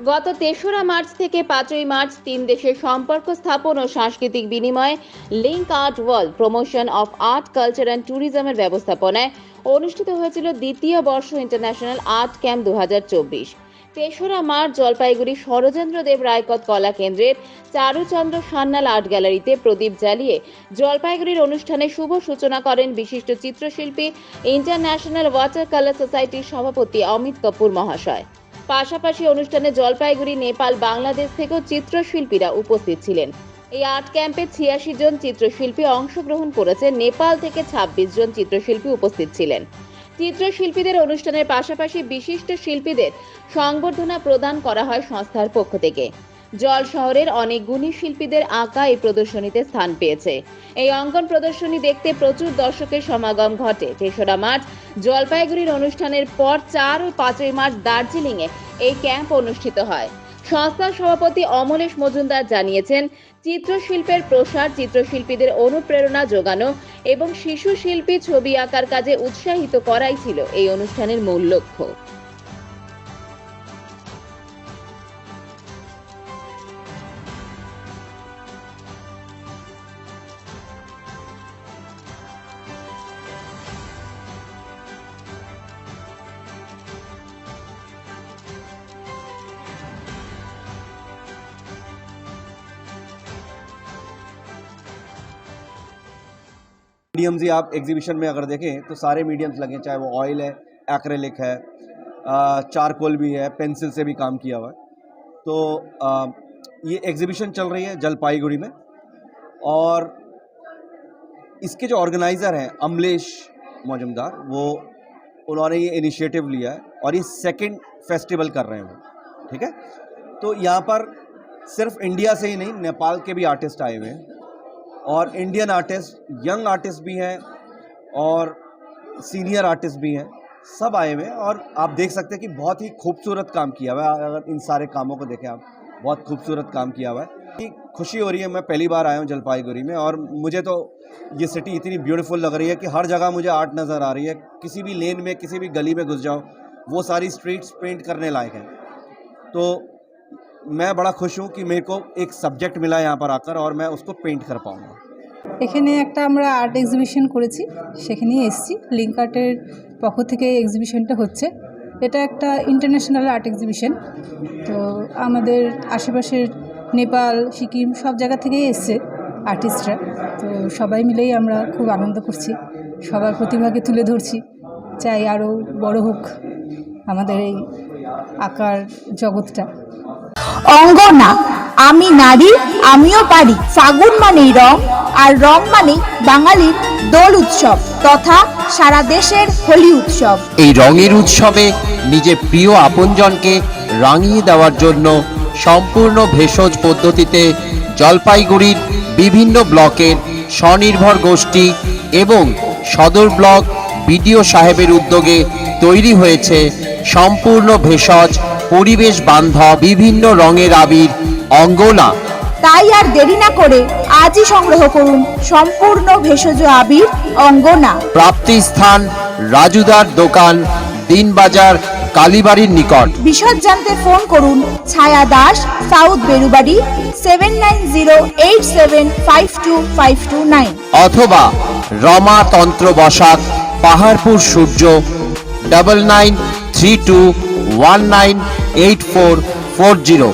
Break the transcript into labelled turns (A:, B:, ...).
A: গত তেসরা মার্চ থেকে পাঁচই মার্চ তিন দেশের সম্পর্ক স্থাপন ও সাংস্কৃতিক বিনিময়ে link art world promotion of art culture and ট্যুরিজমের ব্যবস্থাপনায় অনুষ্ঠিত হয়েছিল দ্বিতীয় বর্ষ ইন্টারন্যাশনাল আর্ট ক্যাম্প দু তেসরা মার্চ জলপাইগুড়ি শরচন্দ্র দেব রায়কত কলা কেন্দ্রের চারুচন্দ্র সান্যাল আর্ট গ্যালারিতে প্রদীপ জ্বালিয়ে জলপাইগুড়ির অনুষ্ঠানে শুভ সূচনা করেন বিশিষ্ট চিত্রশিল্পী ইন্টারন্যাশনাল ওয়াটার কালার সোসাইটির সভাপতি অমিত কাপুর মহাশয়। পাশাপাশি অনুষ্ঠানে জলপাইগুড়ি, নেপাল, বাংলাদেশ থেকেও চিত্রশিল্পীরা উপস্থিত ছিলেন। এই আর্ট ক্যাম্পে ছিয়াশি জন চিত্রশিল্পী অংশগ্রহণ করেছে। নেপাল থেকে ছাব্বিশ জন চিত্রশিল্পী উপস্থিত ছিলেন। চিত্রশিল্পীদের অনুষ্ঠানের পাশাপাশি বিশিষ্ট শিল্পীদের সংবর্ধনা প্রদান করা হয় সংস্থার পক্ষ থেকে। জল শহরের অনেক গুণী শিল্পীদের আঁকা এই প্রদর্শনীতে স্থান পেয়েছে। এই অঙ্কন প্রদর্শনী দেখতে প্রচুর দর্শকের সমাগম ঘটে। তেসরা মার্চ জলপাইগুড়ির অনুষ্ঠানের পর চার ও পাঁচই মার্চ দার্জিলিংয়ে এই ক্যাম্প অনুষ্ঠিত হয়। সংস্থার সভাপতি অমলেশ মজুমদার জানিয়েছেন, চিত্রশিল্পের প্রসার চিত্রশিল্পীদের অনুপ্রেরণা যোগানো এবং শিশু শিল্পী ছবি আঁকার কাজে উৎসাহিত করাই ছিল এই অনুষ্ঠানের মূল লক্ষ্য।
B: मीडियम्स ही आप एग्जीबिशन में अगर देखें तो सारे मीडियम्स लगे चाहे वो ऑयल है एक्रेलिक है चारकोल भी है पेंसिल से भी काम किया हुआ है। तो आ, ये एग्जीबिशन चल रही है जलपाईगुड़ी में। और इसके जो ऑर्गेनाइज़र हैं अमलेश मौजूमदार वो उन्होंने ये इनिशिएटिव लिया है और ये सेकंड फेस्टिवल कर रहे हैं ठीक है? तो यहाँ पर सिर्फ़ इंडिया से ही नहीं नेपाल के भी आर्टिस्ट आए हुए हैं। और इंडियन आर्टिस्ट यंग आर्टिस्ट भी हैं और सीनियर आर्टिस्ट भी हैं, सब आए हुए हैं और आप देख सकते हैं कि बहुत ही खूबसूरत काम किया हुआ है। अगर इन सारे कामों को देखें आप, बहुत खूबसूरत काम किया हुआ है। खुशी हो रही है, मैं पहली बार आया हूँ जलपाईगुड़ी में और मुझे तो ये सिटी इतनी ब्यूटीफुल लग रही है कि हर जगह मुझे आर्ट नज़र आ रही है। किसी भी लेन में, किसी भी गली में घुस जाओ, वो सारी स्ट्रीट्स पेंट करने लायक हैं। तो मैं बड़ा खुश हूँ कि मेरे को एक सब्जेक्ट मिला यहाँ पर आकर और मैं उसको पेंट कर पाऊँगा
C: এখানে একটা আমরা আর্ট এক্সিবিশন করেছি সেখানেই এসেছি লিঙ্ক আর্টের পক্ষ থেকে এক্সিবিশনটা হচ্ছে এটা একটা ইন্টারন্যাশনাল আর্ট এক্সিবিশন তো আমাদের আশেপাশের নেপাল সিকিম সব জায়গা থেকেই এসছে আর্টিস্টরা তো সবাই মিলেই আমরা খুব আনন্দ করছি সবার প্রতিভাকে তুলে ধরছি চাই আরও বড় হোক আমাদের এই আঁকার জগৎটা
D: অঙ্গনা আমি নারী, আমিও পারি। ফাগুন মানেই রং, আর রং মানেই বাঙালির দোল উৎসব তথা সারা দেশের হোলি উৎসব।
E: এই রঙের উৎসবে নিজের প্রিয় আপনজনকে রাঙিয়ে দেওয়ার জন্য সম্পূর্ণ ভেষজ পদ্ধতিতে জলপাইগুড়ির বিভিন্ন ব্লকের স্বনির্ভর গোষ্ঠী এবং সদর ব্লক বিডিও সাহেবের উদ্যোগে তৈরি হয়েছে সম্পূর্ণ ভেষজ পরিবেশ বান্ধব বিভিন্ন রঙের আবির অঙ্গনা
D: তাই আর দেরি না করে আজই সংগ্রহ করুন সম্পূর্ণ ভেষজ আবির অঙ্গনা
E: প্রাপ্তি স্থান রাজুদার দোকান দিনবাজার কালীবাড়ির নিকট।
D: বিশদ জানতে ফোন করুন Chhaya Das south Berubari seven nine zero eight seven five two five two nine.
E: অথবা Rama Tantra Basak Paharpur Surya double nine three two one nine four four zero.